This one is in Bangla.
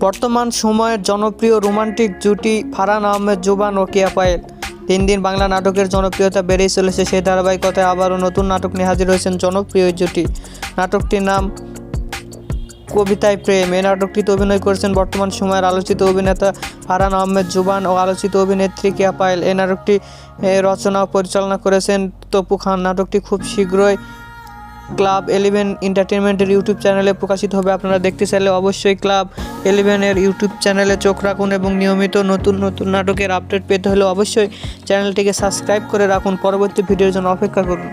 বর্তমান সময়ের জনপ্রিয় রোমান্টিক জুটি ফারহান আহমেদ, জুবান ও কিয়া পায়েল। দিন দিন বাংলা নাটকের জনপ্রিয়তা বেড়েই চলেছে সেই ধারাবাহিকতায় আবারও নতুন নাটক নিয়ে হাজির হয়েছেন জনপ্রিয় জুটি। নাটকটির নাম কবিতায় প্রেম। এই নাটকটিতে অভিনয় করেছেন বর্তমান সময়ের আলোচিত অভিনেতা ফারহান আহমেদ, জুবান ও আলোচিত অভিনেত্রী কিয়া পায়েল। এই নাটকটি রচনা ও পরিচালনা করেছেন তপু খান। নাটকটি খুব শীঘ্রই ক্লাব এলিভেন এন্টারটেনমেন্টের ইউটিউব চ্যানেলে প্রকাশিত হবে। আপনারা দেখতে চাইলে অবশ্যই ক্লাব এলিভেনের ইউটিউব চ্যানেলে চোখ রাখুন এবং নিয়মিত নতুন নতুন নাটকের আপডেট পেতে হলে অবশ্যই চ্যানেলটিকে সাবস্ক্রাইব করে রাখুন। পরবর্তী ভিডিওর জন্য অপেক্ষা করুন।